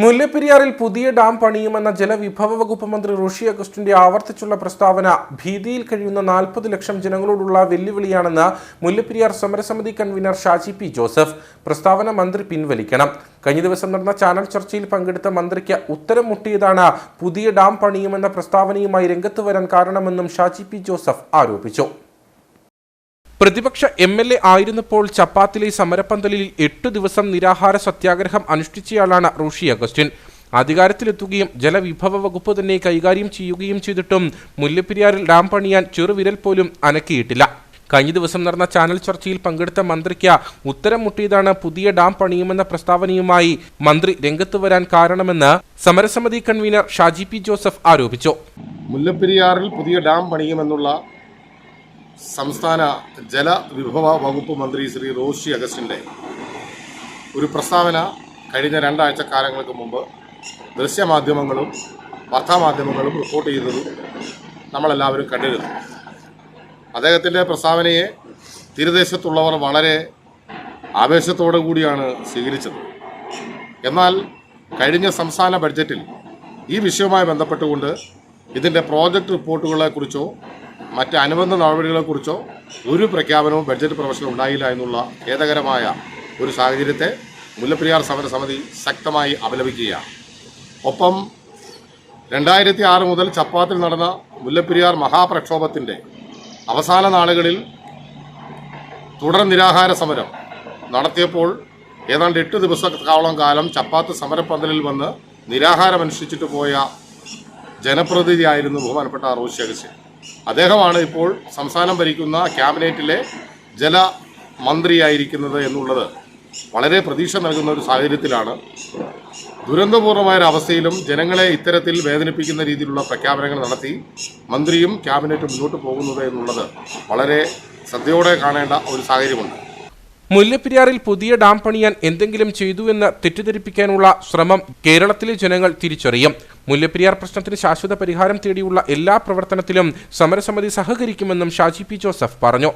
മുല്ലപ്പെരിയാറിൽ പുതിയ ഡാം പണിയുമെന്ന ജലവിഭവ വകുപ്പ് മന്ത്രി ഋഷി അഗസ്റ്റിന്റെ ആവർത്തിച്ചുള്ള പ്രസ്താവന ഭീതിയിൽ കഴിയുന്ന നാൽപ്പത് ലക്ഷം ജനങ്ങളോടുള്ള വെല്ലുവിളിയാണെന്ന് മുല്ലപ്പെരിയാർ സമരസമിതി കൺവീനർ ഷാജി പി ജോസഫ്. പ്രസ്താവന മന്ത്രി പിൻവലിക്കണം. കഴിഞ്ഞ ദിവസം നടന്ന ചാനൽ ചർച്ചയിൽ പങ്കെടുത്ത മന്ത്രിക്ക് ഉത്തരം മുട്ടിയതാണ് പുതിയ ഡാം പണിയുമെന്ന പ്രസ്താവനയുമായി രംഗത്ത് വരാൻ കാരണമെന്നും ഷാജി പി ജോസഫ് ആരോപിച്ചു. പ്രതിപക്ഷ എം എൽ എ ആയിരുന്നപ്പോൾ ചപ്പാത്തിലെ സമരപ്പന്തലിൽ എട്ടു ദിവസം നിരാഹാര സത്യാഗ്രഹം അനുഷ്ഠിച്ചയാളാണ് റൂഷി അഗസ്റ്റിൻ. അധികാരത്തിലെത്തുകയും ജലവിഭവ വകുപ്പ് തന്നെ കൈകാര്യം ചെയ്യുകയും ചെയ്തിട്ടും മുല്ലപ്പെരിയാറിൽ ഡാം പണിയാൻ ചെറുവിരൽ പോലും അനക്കിയിട്ടില്ല. കഴിഞ്ഞ ദിവസം നടന്ന ചാനൽ ചർച്ചയിൽ പങ്കെടുത്ത മന്ത്രിക്ക് ഉത്തരം മുട്ടിയതാണ് പുതിയ ഡാം പണിയുമെന്ന പ്രസ്താവനയുമായി മന്ത്രി രംഗത്ത് വരാൻ കാരണമെന്ന് സമരസമിതി കൺവീനർ ഷാജി പി ജോസഫ് ആരോപിച്ചു. മുല്ലപ്പെരിയാറിൽ പുതിയ ഡാം പണിയുമെന്നുള്ള സംസ്ഥാന ജലവിഭവ വകുപ്പ് മന്ത്രി ശ്രീ റോഷി അഗസ്റ്റിന്റെ ഒരു പ്രസ്താവന കഴിഞ്ഞ രണ്ടാഴ്ച കാലങ്ങൾക്ക് മുമ്പ് ദൃശ്യമാധ്യമങ്ങളും വാർത്താമാധ്യമങ്ങളും റിപ്പോർട്ട് ചെയ്തതും നമ്മളെല്ലാവരും കണ്ടിരുന്നു. അദ്ദേഹത്തിന്റെ പ്രസ്താവനയെ തീരദേശത്തുള്ളവർ വളരെ ആവേശത്തോടു കൂടിയാണ് സ്വീകരിച്ചത്. എന്നാൽ കഴിഞ്ഞ സംസ്ഥാന ബഡ്ജറ്റിൽ ഈ വിഷയവുമായി ബന്ധപ്പെട്ടുകൊണ്ട് ഇതിന്റെ പ്രോജക്റ്റ് റിപ്പോർട്ടുകളെക്കുറിച്ചോ മറ്റ് അനുബന്ധ നടപടികളെക്കുറിച്ചോ ഒരു പ്രഖ്യാപനവും ബഡ്ജറ്റ് പ്രവേശനം ഉണ്ടായില്ല എന്നുള്ള ഖേദകരമായ ഒരു സാഹചര്യത്തെ മുല്ലപ്പെരിയാർ സമരസമിതി ശക്തമായി അപലപിക്കുകയാണ്. ഒപ്പം രണ്ടായിരത്തി ആറ് മുതൽ ചപ്പാത്തിൽ നടന്ന മുല്ലപ്പെരിയാർ മഹാപ്രക്ഷോഭത്തിന്റെ അവസാന നാളുകളിൽ തുടർ നിരാഹാര സമരം നടത്തിയപ്പോൾ ഏതാണ്ട് എട്ട് ദിവസത്തോളം കാലം ചപ്പാത്ത് സമരപ്പന്തലിൽ വന്ന് നിരാഹാരമനുഷ്ഠിച്ചിട്ട് പോയ ജനപ്രതിനിധിയായിരുന്നു ബഹുമാനപ്പെട്ട റോഷി അഗസ്റ്റിൻ. അദ്ദേഹമാണ് ഇപ്പോൾ സംസ്ഥാനം ഭരിക്കുന്ന ക്യാബിനറ്റിലെ ജലമന്ത്രിയായിരിക്കുന്നത് എന്നുള്ളത് വളരെ പ്രതീക്ഷ നൽകുന്ന ഒരു സാഹചര്യത്തിലാണ്. ദുരന്തപൂർണമായ അവസ്ഥയിലും ജനങ്ങളെ ഇത്തരത്തിൽ വേദനിപ്പിക്കുന്ന രീതിയിലുള്ള പ്രഖ്യാപനങ്ങൾ നടത്തി മന്ത്രിയും ക്യാബിനറ്റും മുന്നോട്ട് പോകുന്നത് എന്നുള്ളത് വളരെ ശ്രദ്ധയോടെ കാണേണ്ട ഒരു സാഹചര്യമുണ്ട്. മുല്ലപ്പെരിയാറിൽ പുതിയ ഡാം പണിയാൻ എന്തെങ്കിലും ചെയ്തുവെന്ന് തെറ്റിദ്ധരിപ്പിക്കാനുള്ള ശ്രമം കേരളത്തിലെ ജനങ്ങൾ തിരിച്ചറിയും. മുല്ലപ്പെരിയാർ പ്രശ്നത്തിന് ശാശ്വത പരിഹാരം തേടിയുള്ള എല്ലാ പ്രവർത്തനത്തിലും സമരസമിതി സഹകരിക്കുമെന്നും ഷാജി പി ജോസഫ് പറഞ്ഞു